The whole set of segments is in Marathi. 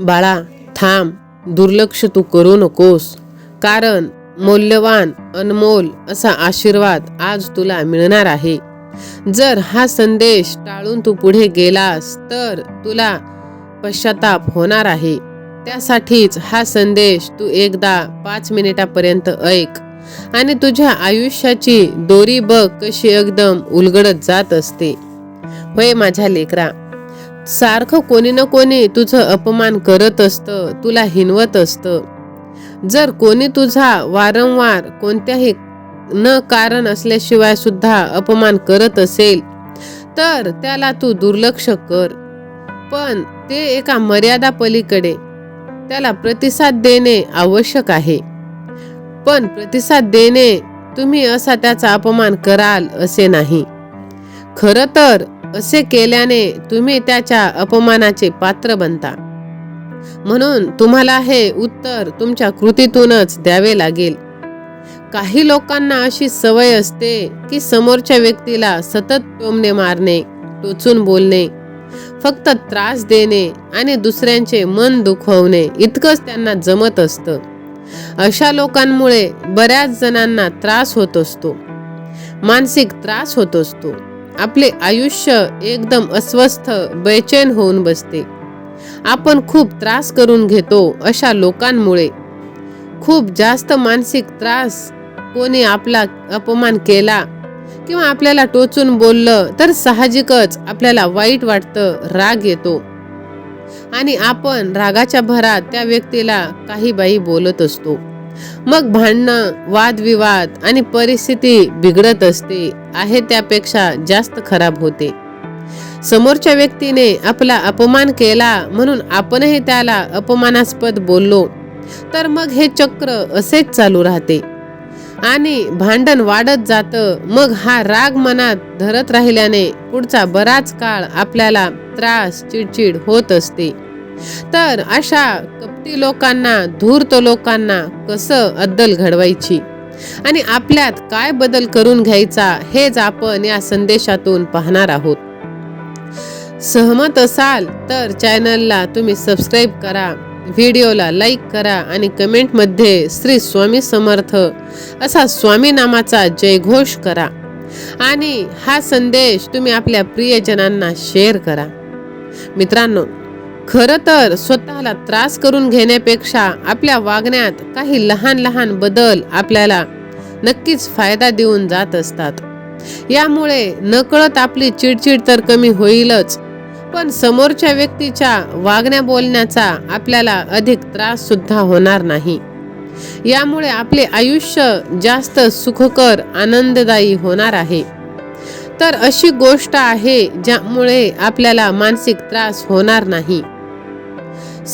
बाळा थांब. दुर्लक्ष तू करू नकोस. कारण मौल्यवान अनमोल असा आशीर्वाद आज तुला मिळणार आहे. जर हा संदेश टाळून तू पुढे गेलास तर तुला पश्चाताप होणार आहे. त्यासाठीच हा संदेश तू एकदा पाच मिनिटापर्यंत ऐक आणि तुझ्या आयुष्याची दोरी बघ कशी एकदम उलगडत जात असते. होय माझ्या लेकरा सारखं कोणी ना कोणी तुझं अपमान करत असतं तुला हिनवत असतं. जर कोणी तुझा वारंवार कोणत्याही न कारण असल्याशिवाय सुद्धा अपमान करत असेल तर त्याला तू दुर्लक्ष कर. पण ते एका मर्यादा पलीकडे त्याला प्रतिसाद देणे आवश्यक आहे. पण प्रतिसाद देणे तुम्ही असा त्याचा अपमान कराल असे नाही. खरं तर असे केल्याने तुम्ही त्याच्या अपमानाचे पात्र बनता. म्हणून तुम्हाला हे उत्तर तुमच्या कृतीतूनच द्यावे लागेल. काही लोकांना अशी सवय असते की समोरच्या व्यक्तीला सतत टोमणे मारणे टोचून बोलणे फक्त त्रास देणे आणि दुसऱ्यांचे मन दुखवणे इतकंच त्यांना जमत असतं. अशा लोकांमुळे बऱ्याच जणांना त्रास होत असतो. मानसिक त्रास होत असतो. आपले आयुष्य एकदम अस्वस्थ बेचैन होऊन बसते. आपण खूप त्रास करून घेतो अशा लोकांमुळे. खूप जास्त मानसिक त्रास कोणी आपला अपमान केला किंवा आपल्याला टोचून बोललं तर साहजिकच आपल्याला वाईट वाटतं राग येतो. आणि आपण रागाच्या भरात त्या व्यक्तीला काही बाई बोलत असतो. मग भांडणं वादविवाद आणि परिस्थिती बिघडत असते आहे त्यापेक्षा जास्त खराब होते. समोरच्या व्यक्तीने आपला अपमान केला म्हणून आपणही त्याला अपमानास्पद बोललो तर मग हे चक्र असेच चालू राहते. आणि भांडण वाढत जातं मग हा राग मनात धरत राहिल्याने पुढचा बराच काळ आपल्याला त्रास चिडचिड होत असते. तर अशा कपटी लोकांना धूर्त लोकांना कसं अद्दल घडवायची? आणि आपल्यात काय बदल करून घ्यायचा हेच आपण या संदेशातून पाहणार आहोत. सहमत असाल तर चॅनलला तुम्ही सबस्क्राईब करा व्हिडिओला लाईक करा आणि कमेंटमध्ये श्री स्वामी समर्थ असा स्वामी नामाचा जयघोष करा. आणि हा संदेश तुम्ही आपल्या प्रियजनांना शेअर करा. मित्रांनो खरं तर स्वतःला त्रास करून घेण्यापेक्षा आपल्या वागण्यात काही लहान लहान बदल आपल्याला नक्कीच फायदा देऊन जात असतात. यामुळे नकळत आपली चिडचिड तर कमी होईलच पण समोरच्या व्यक्तीच्या वागण्या बोलण्याचा आपल्याला अधिक त्रास सुद्धा होणार नाही. यामुळे आपले आयुष्य जास्त सुखकर आनंददायी होणार आहे. तर अशी गोष्ट आहे ज्यामुळे आपल्याला मानसिक त्रास होणार नाही.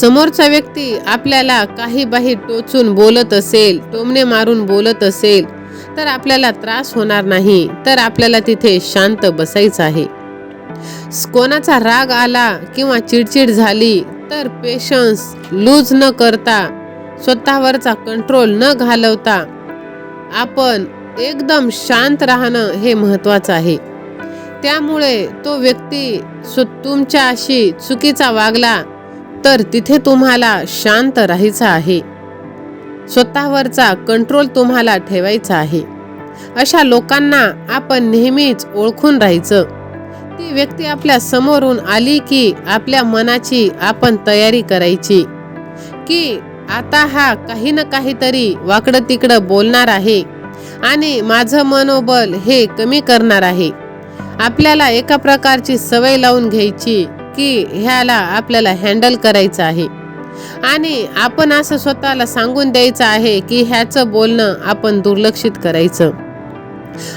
समोरचा व्यक्ती आपल्याला काही बाही टोचून बोलत असेल टोमणे मारून बोलत असेल तर आपल्याला त्रास होणार नाही तर आपल्याला तिथे शांत बसायचं आहे. कोणाचा राग आला किंवा चिडचिड झाली तर पेशन्स लूज न करता स्वतःवरचा कंट्रोल न घालवता आपण एकदम शांत राहणं हे महत्त्वाचं आहे. त्यामुळे तो व्यक्ती तुमच्याशी चुकीचा वागला तर तिथे तुम्हाला शांत राहायचं आहे. स्वतःवरचा कंट्रोल तुम्हाला ठेवायचा आहे. अशा लोकांना आपण नेहमीच ओळखून राहायचं. ती व्यक्ती आपल्या समोरून आली की आपल्या मनाची आपण तयारी करायची. की आता हा काही ना काहीतरी वाकडं तिकडं बोलणार आहे आणि माझं मनोबल हे कमी करणार आहे. आपल्याला एका प्रकारची सवय लावून घ्यायची. की ह्याला आपल्याला हँडल करायचं आहे. आणि आपण असं स्वतःला सांगून द्यायचं आहे की ह्याचं बोलणं आपण दुर्लक्षित करायचं.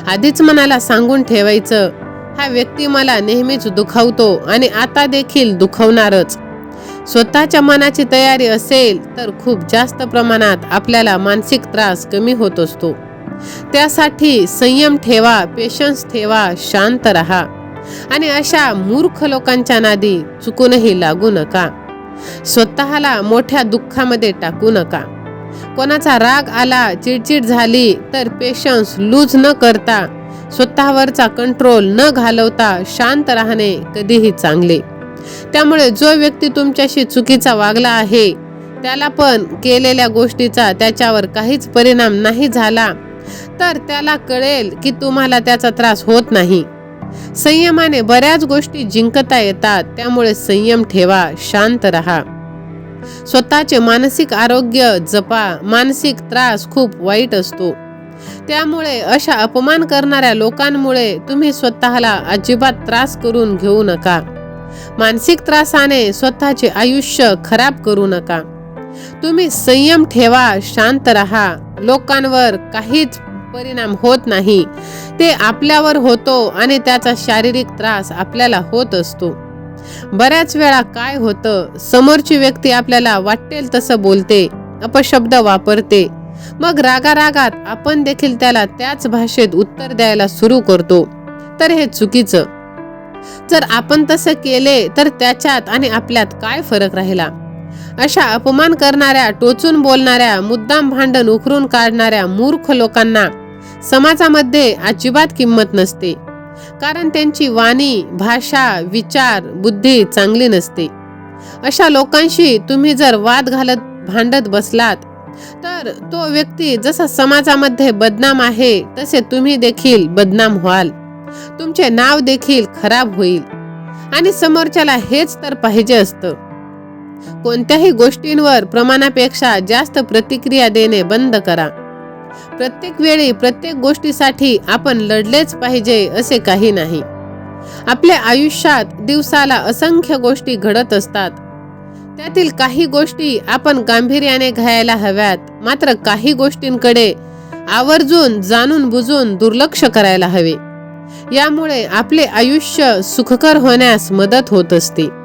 आधीच मनाला सांगून ठेवायचं हा व्यक्ती मला नेहमीच दुखावतो आणि आता देखील दुखवणारच. स्वतःच्या मनाची तयारी असेल तर खूप जास्त प्रमाणात आपल्याला मानसिक त्रास कमी होत असतो. त्यासाठी संयम ठेवा पेशन्स ठेवा शांत राहा. आणि अशा मूर्ख लोकांच्या नादी चुकूनही लागू नका. स्वतःला मोठ्या दुःखामध्ये टाकू नका. कोणाचा राग आला चिडचिड झाली तर पेशन्स लूज न करता स्वतःवरचा कंट्रोल न घालवता शांत राहणे कधीही चांगले. त्यामुळे जो व्यक्ती तुमच्याशी चुकीचा वागला आहे त्याला पण केलेल्या गोष्टीचा त्याच्यावर काहीच परिणाम नाही झाला तर त्याला कळेल की तुम्हाला त्याचा त्रास होत नाही. संयमाने बऱ्याच गोष्टी जिंकता येतात त्यामुळे संयम ठेवा शांत राहा. स्वतःचे मानसिक आरोग्य जपा मानसिक त्रास खूप वाईट असतो. त्यामुळे अशा अपमान करणाऱ्या लोकांमुळे तुम्ही स्वतःला अजिबात त्रास करून घेऊ नका. मानसिक त्रासाने स्वतःचे आयुष्य खराब करू नका. तुम्ही संयम ठेवा शांत राहा. लोकांवर काहीच परिणाम होत नाही. ते आपल्यावर होतो आणि त्याचा शारीरिक त्रास आपल्याला होत असतो. बऱ्याच वेळा काय होतं समोरची व्यक्ती आपल्याला वाटेल तसं बोलते अपशब्द वापरते. मग रागारागात आपण देखील त्याला त्याच भाषेत उत्तर द्यायला सुरू करतो. तर हे चुकीचं. जर आपण तसं केले तर त्याच्यात आणि आपल्यात काय फरक राहिला? अशा अपमान करणाऱ्या टोचून बोलणाऱ्या मुद्दाम भांडण उखरून काढणाऱ्या मूर्ख लोकांना समाजामध्ये अजिबात किंमत नसते. कारण त्यांची वाणी भाषा विचार बुद्धी चांगली नसते. अशा लोकांशी तुम्ही जर वाद घालत भांडत बसलात तर तो व्यक्ती जसा समाजामध्ये बदनाम आहे तसे तुम्ही देखील बदनाम व्हाल. तुमचे नाव देखील खराब होईल. आणि समोरच्याला हेच तर पाहिजे असतं. कोणत्याही गोष्टींवर प्रमाणापेक्षा जास्त प्रतिक्रिया देणे बंद करा. प्रत्येक वेळी प्रत्येक गोष्टीसाठी आपण लढलेच पाहिजे असे काही नाही. आपल्या आयुष्यात दिवसाला असंख्य गोष्टी घडत असतात. त्यातील काही गोष्टी आपण गांभीर्याने घ्यायला हव्यात मात्र काही गोष्टींकडे आवर्जून जाणून बुजून दुर्लक्ष करायला हवे. यामुळे आपले आयुष्य सुखकर होण्यास मदत होत असते.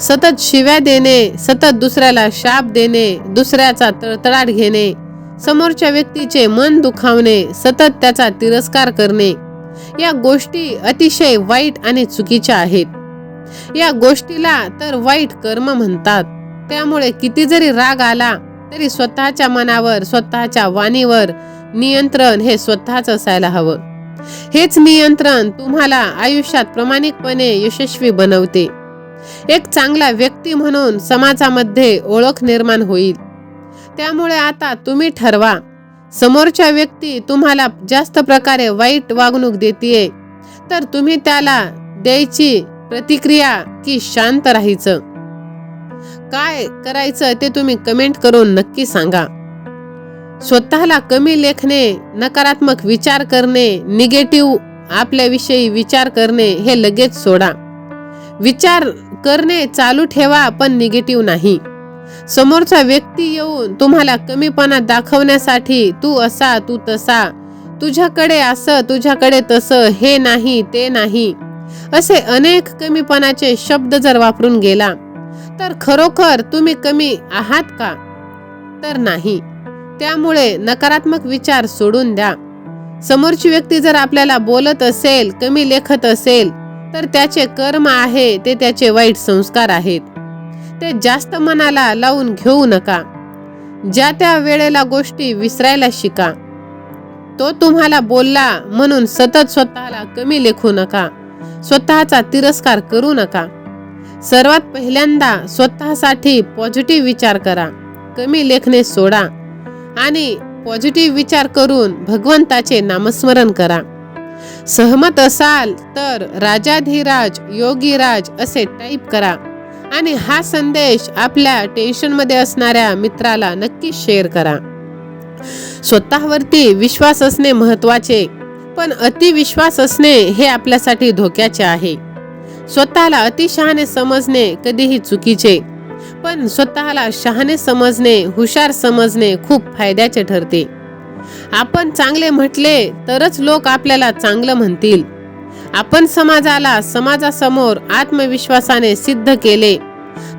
सतत शिव्या देणे सतत दुसऱ्याला शाप देणे दुसऱ्याचा तळतळाट घेणे समोरच्या व्यक्तीचे मन दुखावणे सतत त्याचा तिरस्कार करणे या गोष्टी अतिशय वाईट आणि चुकीच्या आहेत. या गोष्टीला तर वाईट कर्म म्हणतात. त्यामुळे किती जरी राग आला तरी स्वतःच्या मनावर स्वतःच्या वाणीवर नियंत्रण हे स्वतःच असायला हवं. हेच नियंत्रण तुम्हाला आयुष्यात प्रामाणिकपणे यशस्वी बनवते. एक चांगला व्यक्ती म्हणून समाजामध्ये ओळख निर्माण होईल. त्यामुळे आता तुम्ही ठरवा. समोरच्या व्यक्ती तुम्हाला जास्त प्रकारे वाईट वागणूक देते तर तुम्ही त्याला द्यायची प्रतिक्रिया की शांत राहायचं. काय करायचं ते तुम्ही कमेंट करून नक्की सांगा. स्वतःला कमी लेखणे नकारात्मक विचार करणे निगेटिव्ह आपल्याविषयी विचार करणे हे लगेच सोडा. विचार करणे चालू ठेवा पण निगेटिव्ह नाही. समोरचा व्यक्ती येऊन तुम्हाला कमीपणा दाखवण्यासाठी तू असा तू तसा. तुझ्याकडे असं तुझ्याकडे तसं हे नाही ते नाही. असे अनेक कमीपणाचे शब्द जर वापरून गेला तर खरोखर तुम्ही कमी आहात का? तर नाही. त्यामुळे नकारात्मक विचार सोडून द्या. समोरची व्यक्ती जर आपल्याला बोलत असेल कमी लेखत असेल तर त्याचे कर्म आहे ते त्याचे वाईट संस्कार आहेत. ते जास्त मनाला लावून घेऊ नका. ज्या त्या वेळेला गोष्टी विसरायला शिका. तो तुम्हाला बोलला म्हणून सतत स्वतःला कमी लेखू नका. स्वतःचा तिरस्कार करू नका. सर्वात पहिल्यांदा स्वतःसाठी पॉझिटिव्ह विचार करा. कमी लेखणे सोडा. आणि पॉझिटिव्ह विचार करून भगवंताचे नामस्मरण करा. सहमत असाल तर राजाधिराज योगीराज असे टाईप करा. आणि हा संदेश आपल्या टेन्शनमध्ये असणाऱ्या मित्राला नक्की शेअर करा. स्वतःवरती विश्वास असणे महत्त्वाचे पण अतिविश्वास असणे हे आपल्यासाठी धोक्याचे आहे. स्वतःला अतिशहाणे समजणे कधीही चुकीचे पण स्वतःला शहाणे समजणे हुशार समजणे खूप फायद्याचे ठरते. आपण चांगले म्हटले तरच लोक आपल्याला चांगलं म्हणतील. आपण समाजाला समाजासमोर आत्मविश्वासाने सिद्ध केले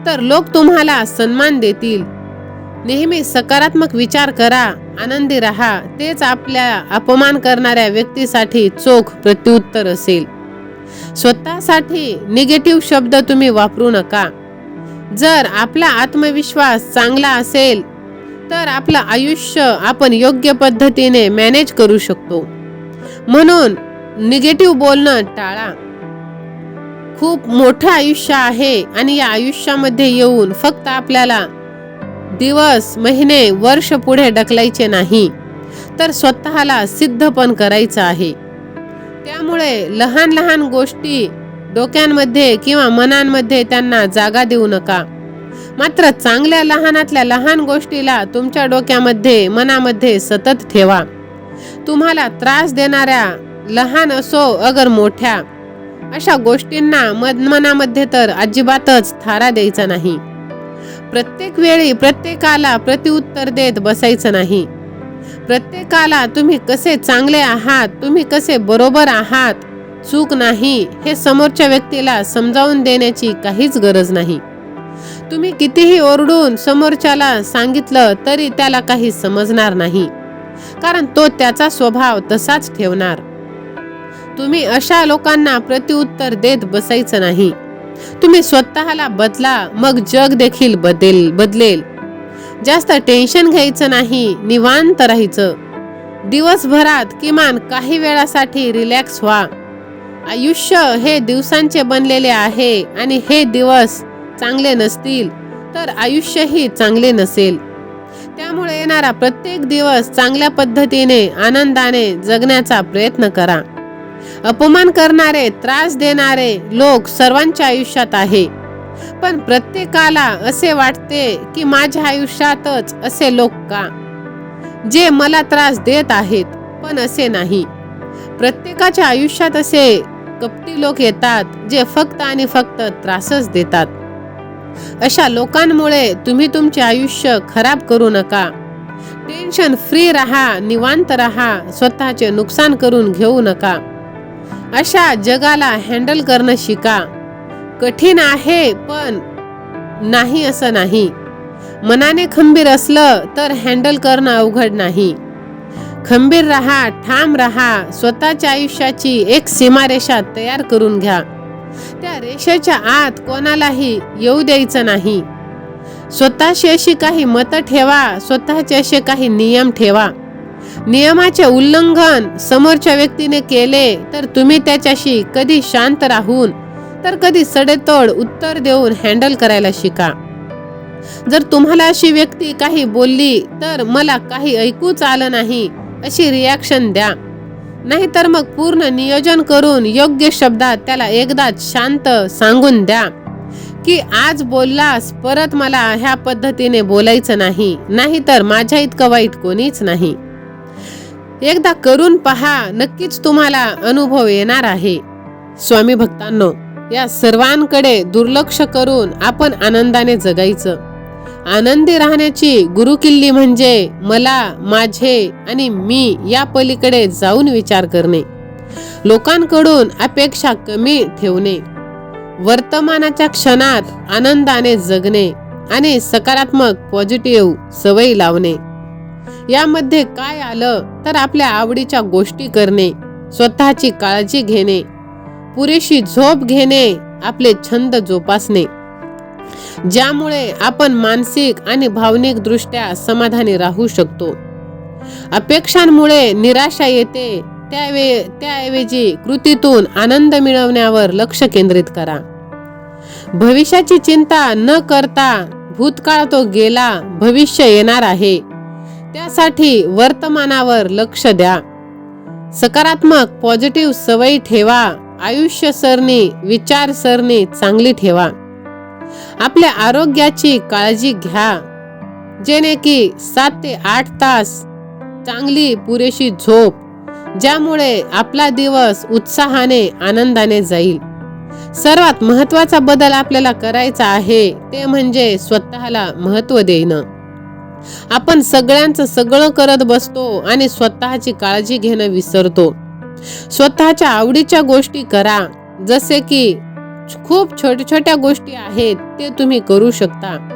तर लोक तुम्हाला सन्मान देतील. नेहमी सकारात्मक विचार करा आनंदी राहा तेच आपल्या अपमान करणाऱ्या व्यक्तीसाठी चोख प्रत्युत्तर असेल. स्वतःसाठी निगेटिव्ह शब्द तुम्ही वापरू नका. जर आपला आत्मविश्वास चांगला असेल तर आपलं आयुष्य आपण योग्य पद्धतीने मॅनेज करू शकतो. म्हणून निगेटिव्ह बोलणं टाळा. खूप मोठं आयुष्य आहे आणि या आयुष्यामध्ये येऊन फक्त आपल्याला दिवस महिने वर्ष पुढे ढकलायचे नाही तर स्वतःला सिद्ध पण करायचं आहे. त्यामुळे लहान लहान गोष्टी डोक्यांमध्ये किंवा मनांमध्ये त्यांना जागा देऊ नका. मात्र चांगल्या लहानातल्या लहान गोष्टीला तुमच्या डोक्यामध्ये मनामध्ये सतत ठेवा. तुम्हाला त्रास देणाऱ्या लहान असो अगर मोठ्या अशा गोष्टींना मन मनामध्ये तर अजिबातच थारा द्यायचा नाही. प्रत्येक वेळी प्रत्येकाला प्रतिउत्तर देत बसायचं नाही. प्रत्येकाला तुम्ही कसे चांगले आहात तुम्ही कसे बरोबर आहात चूक नाही हे समोरच्या व्यक्तीला समजावून देण्याची काहीच गरज नाही. तुम्ही कितीही ओरडून समोरच्याला सांगितलं तरी त्याला काही समजणार नाही. कारण तो त्याचा स्वभाव तसाच ठेवणार. तुम्ही अशा लोकांना प्रतिउत्तर देत बसायचं नाही. तुम्ही स्वतःला बदला मग जग देखील बदल बदलेल. जास्त टेन्शन घ्यायचं नाही निवांत राहायचं. दिवसभरात किमान काही वेळासाठी रिलॅक्स व्हा. आयुष्य हे दिवसांचे बनलेले आहे आणि हे दिवस चांगले नसतील तर आयुष्यही चांगले नसेल. त्यामुळे येणारा प्रत्येक दिवस चांगल्या पद्धतीने आनंदाने जगण्याचा प्रयत्न करा. अपमान करणारे त्रास देणारे लोक सर्वांच्या आयुष्यात आहे. पण प्रत्येकाला असे वाटते की माझ्या आयुष्यातच असे लोक का? जे मला त्रास देत आहेत पण असे नाही. प्रत्येकाच्या आयुष्यात असे कपटी लोक येतात जे फक्त आणि फक्त त्रासच देतात. अशा लोकांमुळे तुम्ही तुमचे आयुष्य खराब करू नका. टेन्शन फ्री राहा निवांत राहा स्वतःचे नुकसान करून घेऊ नका. अशा जगाला हँडल करणं शिका. कठीण आहे पण नाही असं नाही. मनाने खंबीर असलं तर हँडल करणं अवघड नाही. खंबीर राहा ठाम राहा स्वतःच्या आयुष्याची एक सीमारेषा तयार करून घ्या. त्या रेषेच्या आत कोणालाही येऊ द्यायचं नाही. स्वतःशी अशी काही मतं ठेवा स्वतःचे असे काही नियम ठेवा. नियमाचे उल्लंघन समोरच्या व्यक्तीने केले तर तुम्ही त्याच्याशी कधी शांत राहून तर कधी सडेतोड उत्तर देऊन हँडल करायला शिका. जर तुम्हाला अशी व्यक्ती काही बोलली तर मला काही ऐकूच आलं नाही अशी रिॲक्शन द्या. नाहीतर मग पूर्ण नियोजन करून योग्य शब्दात त्याला एकदाच शांत सांगून द्या. की आज बोललास परत मला ह्या पद्धतीने बोलायचं नाही नाहीतर माझ्या इतकं वाईट कोणीच नाही. एकदा करून पहा नक्कीच तुम्हाला अनुभव येणार आहे. स्वामी भक्तांनो या सर्वांकडे दुर्लक्ष करून आपण आनंदाने जगायचं. आनंदी राहण्याची गुरुकिल्ली म्हणजे मला माझे आणि मी या पलीकडे जाऊन विचार करणे. लोकांकडून अपेक्षा कमी ठेवणे. वर्तमानाच्या क्षणात आनंदाने जगणे आणि सकारात्मक पॉझिटिव्ह सवयी लावणे. यामध्ये काय आलं तर आपल्या आवडीच्या गोष्टी करणे स्वतःची काळजी घेणे पुरेशी झोप घेणे आपले छंद जोपासणे. ज्यामुळे आपण मानसिक आणि भावनिक दृष्ट्या समाधानी राहू शकतो. अपेक्षांमुळे निराशा येते त्यावे त्याऐवजी कृतीतून आनंद मिळवण्यावर लक्ष केंद्रित करा. भविष्याची चिंता न करता भूतकाळ तो गेला भविष्य येणार आहे. त्यासाठी वर्तमानावर लक्ष द्या. सकारात्मक पॉझिटिव्ह सवयी ठेवा आयुष्य सरणी विचार सरणी चांगली ठेवा. आपल्या आरोग्याची काळजी घ्या. जेणे की सात ते आठ तास चांगली पुरेशी झोप ज्यामुळे आपला दिवस उत्साहाने आनंदाने जाईल. सर्वात महत्त्वाचा बदल आपल्याला करायचा आहे ते म्हणजे स्वतःला महत्त्व देणं. आपण सगळ्यांचं सगळं करत बसतो आणि स्वतःची काळजी घेणं विसरतो. स्वतःच्या आवडीच्या गोष्टी करा जसे की खूप छोट्या छोट्या गोष्टी आहेत ते तुम्ही करू शकता.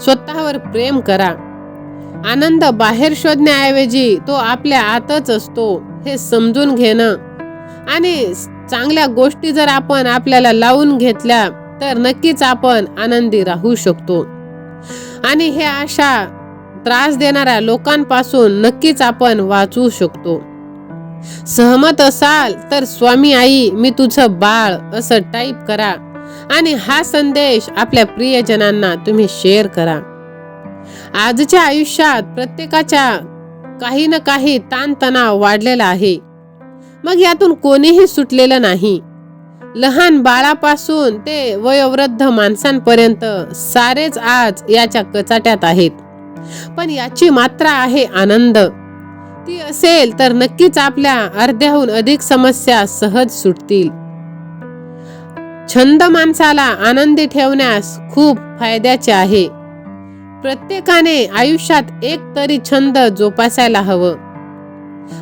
स्वतःवर प्रेम करा. आनंद बाहेर शोधण्याऐवजी तो आपल्या आतच असतो हे समजून घेणं. आणि चांगल्या गोष्टी जर आपण आपल्याला लावून घेतल्या तर नक्कीच आपण आनंदी राहू शकतो. आणि हे अशा त्रास देणाऱ्या लोकांपासून नक्कीच आपण वाचू शकतो. सहमत असाल तर स्वामी आई मी तुझं बाळ असं टाईप करा. आणि हा संदेश आपल्या प्रियजनांना तुम्ही शेअर करा. आजच्या आयुष्यात प्रत्येकाच्या काही ना काही ताणतणाव वाढलेला आहे. मग यातून कोणीही सुटलेलं नाही. लहान बाळापासून ते वयोवृद्ध माणसांपर्यंत सारेच आज याच्या कचाट्यात आहेत. पण याची मात्रा आहे आनंद. ती असेल तर नक्कीच आपल्या अर्ध्याहून अधिक समस्या सहज सुटतील. छंद माणसाला आनंदी ठेवण्यास खूप फायद्याचे आहे. प्रत्येकाने आयुष्यात एक तरी छंद जोपासायला हवं.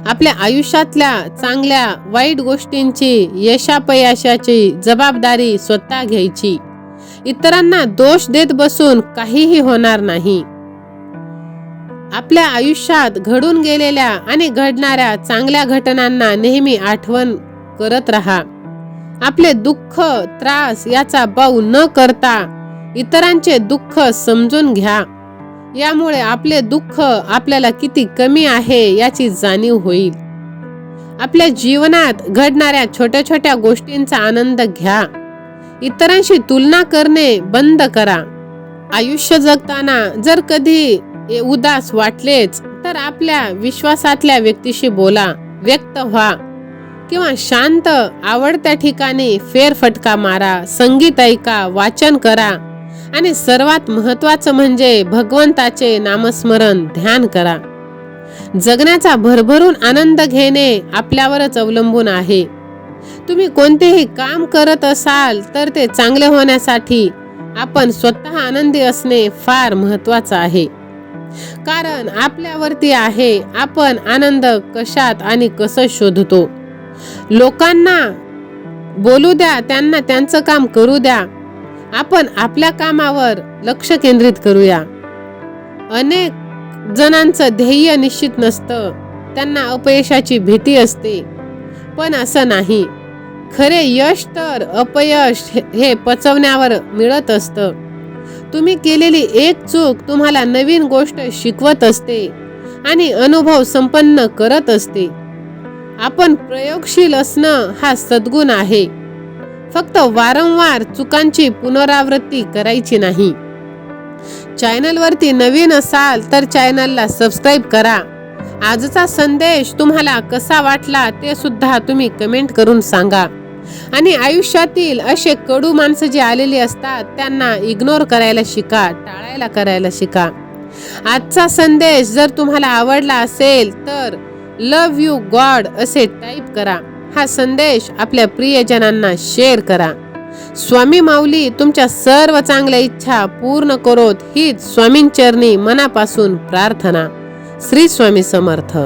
आपल्या आयुष्यातल्या चांगल्या वाईट गोष्टींची यशापयशाची जबाबदारी स्वतः घ्यायची. इतरांना दोष देत बसून काहीही होणार नाही. आपल्या आयुष्यात घडून गेलेल्या आणि घडणाऱ्या चांगल्या घटनांना नेहमी आठवण करत राहा. आपले दुःख त्रास याचा बाऊ न करता इतरांचे दुःख समजून घ्या. यामुळे आपले दुःख आपल्याला किती कमी आहे याची जाणीव होईल. आपल्या जीवनात घडणाऱ्या छोट्या छोट्या गोष्टींचा आनंद घ्या. इतरांशी तुलना करणे बंद करा. आयुष्य जगताना जर कधी उदास वाटलेच तर आपल्या विश्वासातल्या व्यक्तीशी बोला व्यक्त व्हा. किंवा शांत आवडत्या ठिकाणी फेरफटका मारा संगीत ऐका वाचन करा. आणि सर्वात महत्वाचं म्हणजे भगवंताचे नामस्मरण ध्यान करा. जगण्याचा भरभरून आनंद घेणे आपल्यावरच अवलंबून आहे. तुम्ही कोणतेही काम करत असाल तर ते चांगले होण्यासाठी आपण स्वतः आनंदी असणे फार महत्वाचं आहे. कारण आपल्यावरती आहे. आपण आनंद कशात आणि कसं शोधतो? लोकांना बोलू द्या त्यांना त्यांचं काम करू द्या. आपण आपल्या कामावर लक्ष केंद्रित करूया. अनेक जणांचं ध्येय निश्चित नसतं. त्यांना अपयशाची भीती असते. पण असं नाही. खरे यश तर अपयश हे- पचवण्यावर मिळत असतं. तुम्ही केलेली एक चूक तुम्हाला नवीन गोष्ट शिकवत असते आणि अनुभव संपन्न करत असते. आपण प्रयोगशील असणं हा सद्गुण आहे. फक्त वारंवार चुकांची पुनरावृत्ती करायची नाही. चॅनलवरती नवीन असाल तर चॅनलला सबस्क्राईब करा. आजचा संदेश तुम्हाला कसा वाटला ते सुद्धा तुम्ही कमेंट करून सांगा. आणि आयुष्यातील असे कडू माणसं जे आलेली असतात त्यांना इग्नोर करायला शिका टाळायला करायला शिका. आजचा संदेश जर तुम्हाला आवडला असेल तर लव यू गॉड असे टाईप करा. हा संदेश आपल्या प्रियजनांना शेअर करा. स्वामी माऊली तुमच्या सर्व चांगल्या इच्छा पूर्ण करोत हीच स्वामींचरणी मनापासून प्रार्थना. श्री स्वामी समर्थ.